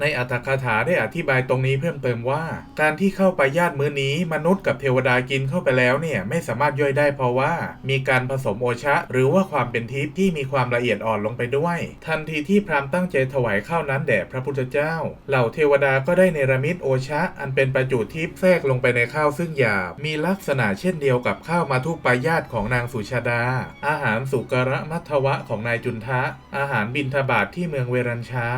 ในอัตถกถาได้อธิบายตรงนี้เพิ่มเติมว่า การที่เข้าไปญาติมื้อนี้ มนุษย์กับเทวดากินเข้าไปแล้วเนี่ยไม่สามารถย่อยได้เพราะว่า มีการผสมโอชะ หรือว่าความเป็นทิพย์ที่มีความละเอียดอ่อนลงไปด้วย ทันทีที่พราหมณ์ตั้งใจถวายข้าวนั้นแด่พระพุทธเจ้า เหล่าเทวดาก็ได้เนรมิตโอชะ อันเป็นประจุทิพย์แทรกลงไปในข้าวซึ่งหยาบมีลักษณะเช่นเดียวกับข้าวมาทุปายาตของนางสุชาดา อาหารสุกระมัทวะของนายจุนทะ อาหารบินทบาทที่เมืองเวรัญชา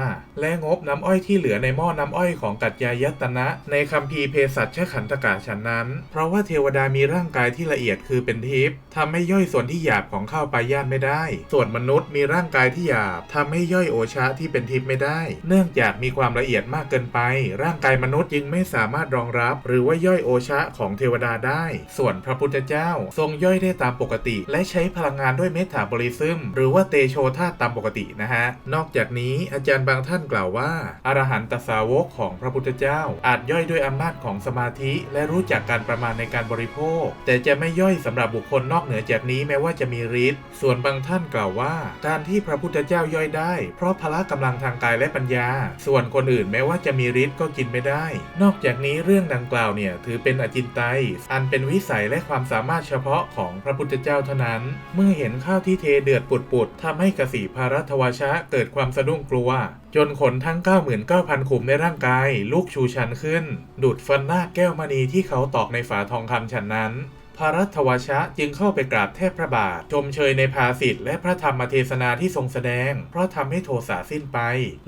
และงบน้ำอ้อยที่ที่เหลือในหม้อน้ำอ้อยของกัจยายตนะ ในคัมภีร์เภสัชขันธกาฉันนั้น เพราะว่าเทวดามีร่างกายที่ละเอียดคือเป็นทิพย์ทำให้ย่อยส่วนที่หยาบของข้าวปลายาตไม่ได้ ส่วนมนุษย์มีร่างกายที่หยาบทำให้ย่อยโอชะที่เป็นทิพย์ไม่ได้ เนื่องจากมีความละเอียดมากเกินไป ร่างกายมนุษย์จึงไม่สามารถรองรับ หรือว่าย่อยโอชะของเทวดาได้ ส่วนพระพุทธเจ้า ทรงย่อยได้ตามปกติ และใช้พลังงานด้วยเมตตาบริซึมหรือว่าเตโชธาตตามปกตินะฮะนอกจากนี้อาจารย์บางท่านกล่าวว่าอรหันตสาวกของพระพุทธเจ้า อาจย่อยด้วยอำนาจของสมาธิ และรู้จักการประมาณในการบริโภค แต่จะไม่ย่อยสำหรับบุคคลนอกเหนือจากนี้แม้ว่าจะมีฤทธิ์ส่วนบางท่านกล่าวว่า การที่พระพุทธเจ้าย่อยได้ เพราะพละกำลังทางกายและปัญญา ส่วนคนอื่นแม้ว่าจะมีฤทธิ์ก็กินไม่ได้ นอกจากนี้เรื่องดังกล่าวเนี่ยถือเป็นอจินไตยอันเป็นวิสัยและความสามารถเฉพาะของพระพุทธเจ้าเท่านั้น เมื่อเห็นข้าวที่เทเดือดปุดๆทำให้กสีภารัตวชะเกิดความสะดุ้งกลัว จนขนทั้ง 99,000 ขุมในร่างกาย ลุกชูชันขึ้น ดูดฟันหน้าแก้วมณีที่เขาตอกในฝาทองคำฉันนั้น พระรัตวชะจึงเข้าไปกราบแทบพระบาท ชมเชยในภาสิทธิ์และพระธรรมเทศนาที่ทรงแสดง เพราะทำให้โทสะสิ้นไป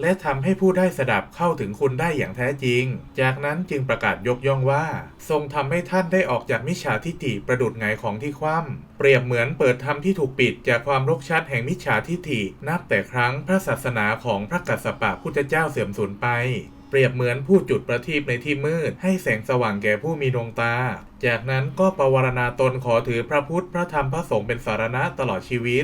และทำให้ผู้ได้สดับเข้าถึงคุณได้อย่างแท้จริง จากนั้นจึงประกาศยกย่องว่า ทรงทำให้ท่านได้ออกจากมิจฉาทิฏฐิประดุดไงของที่คว่ำเปรียบเหมือนเปิดธรรมที่ถูกปิดจากความรกชัดแห่งมิจฉาทิฏฐินับแต่ครั้งพระศาสนาของพระกัสสปะพุทธเจ้าเสื่อมสูญไป เปรียบเหมือนผู้จุดประทีปในที่มืด ให้แสงสว่างแก่ผู้มีดวงตา จากนั้นก็ประวารณาตนขอถือพระพุทธพระธรรมพระสงฆ์เป็นสารณะตลอดชีวิต